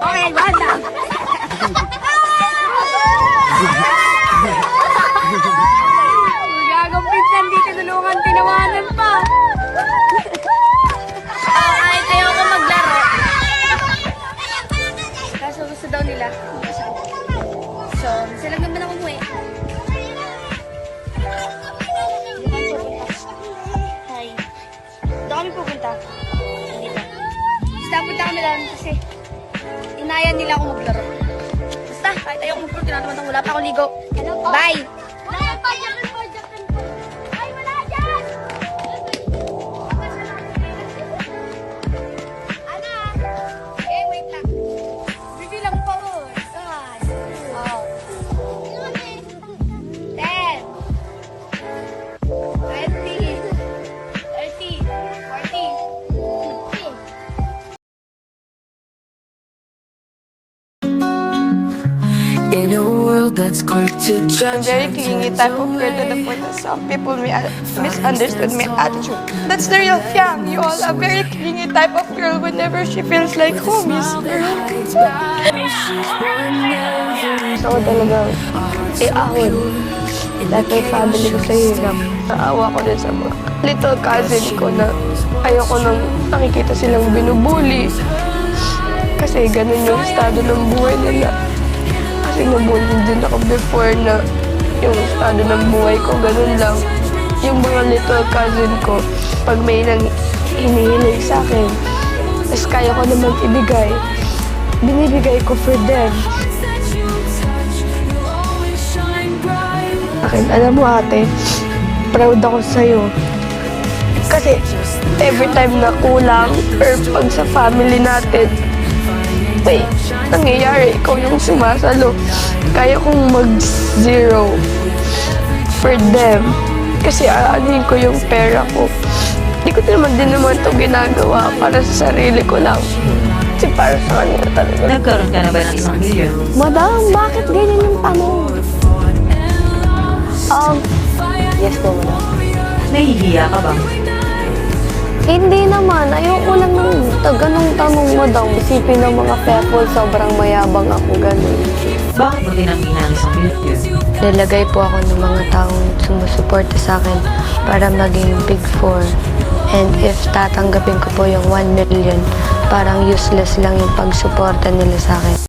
Okay, banda. Gagampit lang dito. Tulungan, tinawanan pa. Ah, ay, ayaw ko maglaro. Kaso gusto daw nila. So, sila naman ako umuwi. Doon kami pupunta. Dito. Basta punta kami doon kasi inayan nila ako maglaro. Basta, kahit ayaw maglaro, tinatamad wala pa ako ligo. Bye! Wala pa, dyan In a world that's quick to I'm judge very clingy type of girl to the point that some people may misunderstood my attitude. That's the real Fiang. You all a very clingy type of girl whenever she feels like home is her concern. Ako talaga, iahon. Dahil may family ko sa hirap. Naawa ko din sa mga little cousin ko na ayoko nang nakikita silang binubuli. Kasi ganun yung estado ng buhay nila. Nabully din ako before na yung estado ng buhay ko, ganun lang. Yung mga little cousin ko, pag may nang hinihiling sa akin, tapos kaya ko naman ibigay, binibigay ko for them. Akin, alam mo ate, proud ako sa'yo. Kasi every time na kulang or pag sa family natin, may nangyayari, ikaw yung sumasalo. Kaya kong mag-zero for them. Kasi aanin ko yung pera ko. Hindi ko naman din naman ito ginagawa para sa sarili ko lang. Kasi para sa kanila talaga. Nagkaroon ka na ba ng isang milyon? Madam, bakit ganyan yung tanong? Um, yes po, madam. Nahihiya ka ba? Hindi naman. Ayoko lang ng ganong tanong mo daw. Isipin ng mga people, sobrang mayabang ako ganun. Bakit mo tinanggihan ang isang milyon? Nilagay po ako ng mga taong sumusuporta sa akin para maging big four. And if tatanggapin ko po yung 1 million, parang useless lang yung pagsuporta nila sa akin.